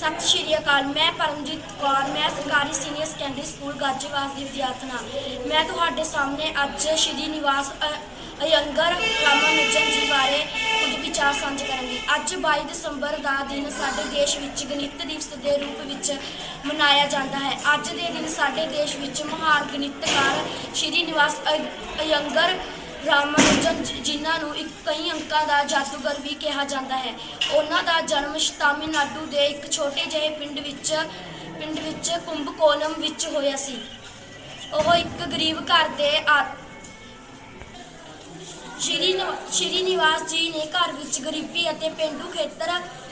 ਸਤਿ ਸ਼੍ਰੀ ਅਕਾਲ, ਮੈਂ ਪਰਮਜੀਤ ਕੌਰ, ਮੈਂ ਸਰਕਾਰੀ ਸੀਨੀਅਰ ਸੈਕੰਡਰੀ ਸਕੂਲ ਗਾਜੀਵਾਸ ਦੀ ਵਿਦਿਆਰਥਣ ਹਾਂ। ਮੈਂ ਤੁਹਾਡੇ ਸਾਹਮਣੇ ਅੱਜ ਸ਼੍ਰੀ ਨਿਵਾਸ ਅਯੰਗਰ ਰਾਮਾਨੁਜਨ ਜੀ ਬਾਰੇ ਕੁਝ ਵਿਚਾਰ ਸਾਂਝੇ ਕਰਾਂਗੀ। ਅੱਜ 22 ਦਸੰਬਰ ਦਾ ਦਿਨ ਸਾਡੇ ਦੇਸ਼ ਵਿੱਚ ਗਣਿਤ ਦਿਵਸ ਦੇ ਰੂਪ ਵਿੱਚ ਮਨਾਇਆ ਜਾਂਦਾ ਹੈ। ਅੱਜ ਦੇ ਦਿਨ ਸਾਡੇ ਦੇਸ਼ ਵਿੱਚ ਮਹਾਨ ਗਣਿਤਕਾਰ ਸ਼੍ਰੀ ਨਿਵਾਸ, ਅ- ਅਯੰਗਰ ਰਾਮਾਨੁਜਨ ਜਿਨ੍ਹਾਂ ਇੱਕ ਕਈ ਅੰਕਾਂ ਦਾ ਜਾਦੂਗਰ ਵੀ ਕਿਹਾ ਜਾਂਦਾ ਹੈ। ਉਹਨਾਂ ਦਾ ਜਨਮ ਤਾਮਿਲਨਾਡੂ ਦੇ ਇੱਕ ਛੋਟੇ ਜਿਹੇ ਪਿੰਡ ਵਿੱਚ ਪਿੰਡ ਵਿੱਚ ਕੁੰਭਕੋਲਮ ਵਿੱਚ ਹੋਇਆ ਸੀ। ਉਹ ਇੱਕ ਗਰੀਬ ਘਰ ਦੇ ਆ ਸ਼੍ਰੀ ਨਿਵਾ- ਸ਼੍ਰੀ ਨਿਵਾਸ ਜੀ ਨੇ ਘਰ ਵਿੱਚ ਗਰੀਬੀ ਅਤੇ ਪੇਂਡੂ ਖੇਤਰ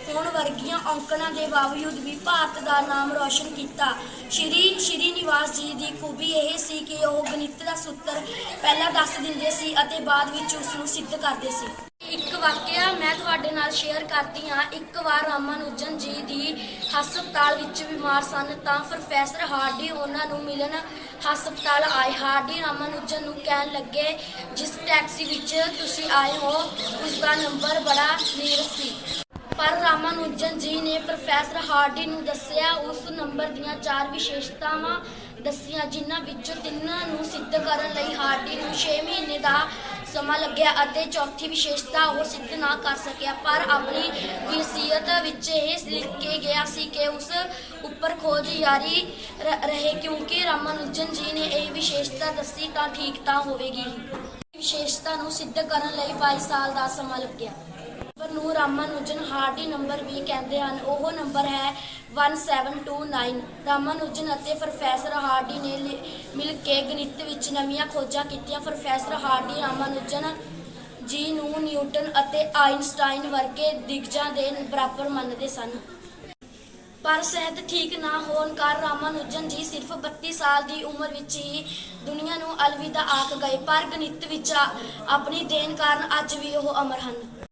ਹੋਣ ਵਰਗੀਆਂ ਔਂਕੜਾਂ ਦੇ ਬਾਵਜੂਦ ਵੀ ਭਾਰਤ ਦਾ ਨਾਮ ਰੌਸ਼ਨ ਕੀਤਾ। ਸ਼੍ਰੀ ਸ਼੍ਰੀ ਨਿਵਾਸ ਜੀ ਦੀ ਖੂਬੀ ਇਹ ਸੀ ਕਿ ਉਹ ਗਣਿਤ ਦਾ ਸੂਤਰ ਪਹਿਲਾਂ ਦੱਸ ਦਿੰਦੇ ਸੀ ਅਤੇ ਬਾਅਦ ਵਿੱਚ ਉਸ ਨੂੰ ਸਿੱਧ ਕਰਦੇ ਸੀ। ਇੱਕ ਵਾਕਿਆ ਮੈਂ ਤੁਹਾਡੇ ਨਾਲ ਸ਼ੇਅਰ ਕਰਦੀ ਹਾਂ। ਇੱਕ ਵਾਰ ਰਾਮਾਨੁਜਨ ਜੀ ਦੀ ਹਸਪਤਾਲ ਵਿੱਚ ਬਿਮਾਰ ਸਨ ਤਾਂ ਪ੍ਰੋਫੈਸਰ ਹਾਰਡੀ ਉਹਨਾਂ ਨੂੰ ਮਿਲਣ ਹਸਪਤਾਲ ਆਏ। ਹਾਰਡੀ ਰਾਮਾਨੁਜਨ ਨੂੰ ਕਹਿਣ ਲੱਗੇ, ਜਿਸ ਟੈਕਸੀ ਵਿੱਚ ਤੁਸੀਂ ਆਏ ਹੋ ਉਸ ਦਾ ਨੰਬਰ ਬੜਾ ਨੀਰ ਸੀ। ਪਰ ਰਾਮਾਨੁਜਨ ਜੀ ਨੇ ਪ੍ਰੋਫੈਸਰ ਹਾਰਡੀ ਨੂੰ ਦੱਸਿਆ, ਉਸ ਨੰਬਰ ਦੀਆਂ ਚਾਰ ਵਿਸ਼ੇਸ਼ਤਾਵਾਂ ਦੱਸੀਆਂ, ਜਿਨ੍ਹਾਂ ਵਿੱਚੋਂ ਤਿੰਨਾਂ ਨੂੰ ਸਿੱਧ ਕਰਨ ਲਈ ਹਾਰਡੀ ਨੂੰ 6 ਮਹੀਨੇ ਦਾ ਸਮਾਂ ਲੱਗਿਆ ਅਤੇ ਚੌਥੀ ਵਿਸ਼ੇਸ਼ਤਾ ਉਹ ਸਿੱਧ ਨਾ ਕਰ ਸਕਿਆ, ਪਰ ਆਪਣੀ ਵਸੀਅਤ ਵਿੱਚ ਇਹ ਲਿਖ ਕੇ ਗਿਆ ਸੀ ਕਿ ਉਸ ਉੱਪਰ ਖੋਜ ਜਾਰੀ ਰਹੇ ਕਿਉਂਕਿ ਰਾਮਾਨੁਜਨ ਜੀ ਨੇ ਇਹ ਵਿਸ਼ੇਸ਼ਤਾ ਦੱਸੀ ਤਾਂ ਠੀਕ ਤਾਂ ਹੋਵੇਗੀ। ਵਿਸ਼ੇਸ਼ਤਾ ਨੂੰ ਸਿੱਧ ਕਰਨ ਲਈ 22 ਸਾਲ ਦਾ ਸਮਾਂ ਲੱਗਿਆ। ਨੂੰ ਰਾਮਾਨੁਜਨ ਹਾਰਡੀ ਨੰਬਰ ਵੀ ਕਹਿੰਦੇ ਹਨ। ਉਹ ਨੰਬਰ ਹੈ 1729 ਰਾਮਾਨੁਜਨ ਅਤੇ ਪ੍ਰੋਫੈਸਰ ਹਾਰਡੀ ਨੇ ਮਿਲ ਕੇ ਗਣਿਤ ਵਿੱਚ ਨਵੀਆਂ ਖੋਜਾਂ ਕੀਤੀਆਂ। ਪ੍ਰੋਫੈਸਰ ਹਾਰਡੀ ਰਾਮਾਨੁਜਨ ਜੀ ਨੂੰ ਨਿਊਟਨ ਅਤੇ ਆਇਨਸਟਾਈਨ ਵਰਗੇ ਦਿਗਜਾਂ ਦੇ ਬਰਾਬਰ ਮੰਨਦੇ ਸਨ। ਪਰ ਸਿਹਤ ਠੀਕ ਨਾ ਹੋਣ ਕਾਰਨ ਰਾਮਾਨੁਜਨ ਜੀ ਸਿਰਫ 32 ਸਾਲ ਦੀ ਉਮਰ ਵਿੱਚ ਹੀ ਦੁਨੀਆ ਨੂੰ ਅਲਵਿਦਾ ਆਖ ਗਏ। ਪਰ ਗਣਿਤ ਵਿੱਚ ਆਪਣੀ ਦੇਣ ਕਾਰਨ ਅੱਜ ਵੀ ਉਹ ਅਮਰ ਹਨ।